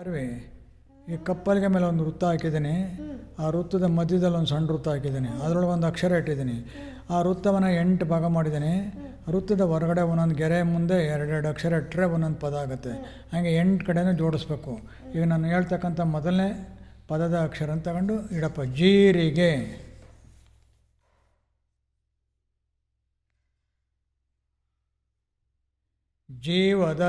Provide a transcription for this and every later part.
ಅರ್ವಿ ಈ ಕಪ್ಪಲಿಗೆ ಮೇಲೆ ಒಂದು ವೃತ್ತ ಹಾಕಿದ್ದೀನಿ. ಆ ವೃತ್ತದ ಮಧ್ಯದಲ್ಲಿ ಒಂದು ಸಣ್ಣ ವೃತ್ತ ಹಾಕಿದ್ದೀನಿ. ಅದರೊಳಗೆ ಒಂದು ಅಕ್ಷರ ಇಟ್ಟಿದ್ದೀನಿ. ಆ ವೃತ್ತವನ್ನು ಎಂಟು ಭಾಗ ಮಾಡಿದ್ದೀನಿ. ವೃತ್ತದ ಹೊರಗಡೆ ಒಂದೊಂದು ಗೆರೆ ಮುಂದೆ ಎರಡೆರಡು ಅಕ್ಷರ ಇಟ್ಟರೆ ಒಂದೊಂದು ಪದ ಆಗುತ್ತೆ. ಹಾಗೆ ಎಂಟು ಕಡೆನೂ ಜೋಡಿಸ್ಬೇಕು. ಈಗ ನಾನು ಹೇಳ್ತಕ್ಕಂಥ ಮೊದಲನೇ ಪದದ ಅಕ್ಷರ ತಗೊಂಡು ಇಡಪ್ಪ. ಜೀರಿಗೆ. ಜೀವದ.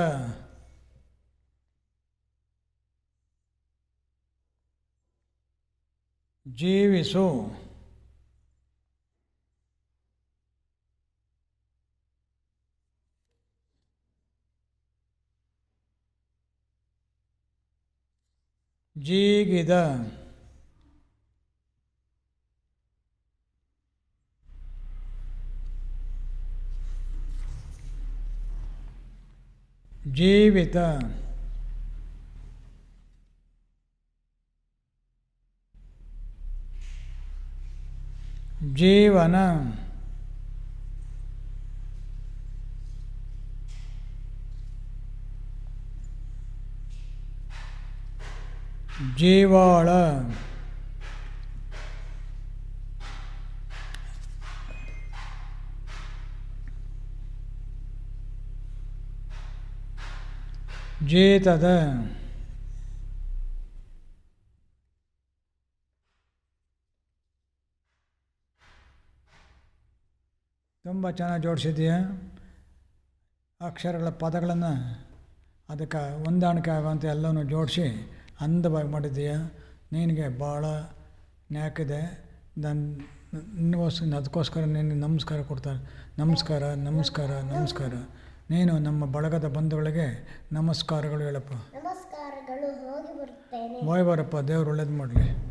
જીવીશું જી ગીધા જીવિતા जीवन जीवाळ। जीतद। ತುಂಬ ಚೆನ್ನಾಗಿ ಜೋಡಿಸಿದೀಯ ಅಕ್ಷರಗಳ ಪದಗಳನ್ನು ಅದಕ್ಕೆ ಹೊಂದಾಣಿಕೆ ಆಗುವಂಥ ಎಲ್ಲನೂ ಜೋಡಿಸಿ ಅಂದವಾಗಿ ಮಾಡಿದ್ದೀಯ. ನಿನಗೆ ಭಾಳ ನ್ಯಾಕಿದೆ ನನ್ನ ಅದಕ್ಕೋಸ್ಕರ ನಿನಗೆ ನಮಸ್ಕಾರ ಕೊಡ್ತಾರೆ. ನಮಸ್ಕಾರ ನಮಸ್ಕಾರ ನಮಸ್ಕಾರ. ನೀನು ನಮ್ಮ ಬಳಗದ ಬಂಧುಗಳಿಗೆ ನಮಸ್ಕಾರಗಳು ಹೇಳಪ್ಪ. ನಮಸ್ಕಾರಗಳು ಹೋಗಿ ಬರುತ್ತೇನೆ. ಹೋಯ್ ಬಾರಪ್ಪ ದೇವ್ರು ಒಳ್ಳೇದು ಮಾಡಲಿ.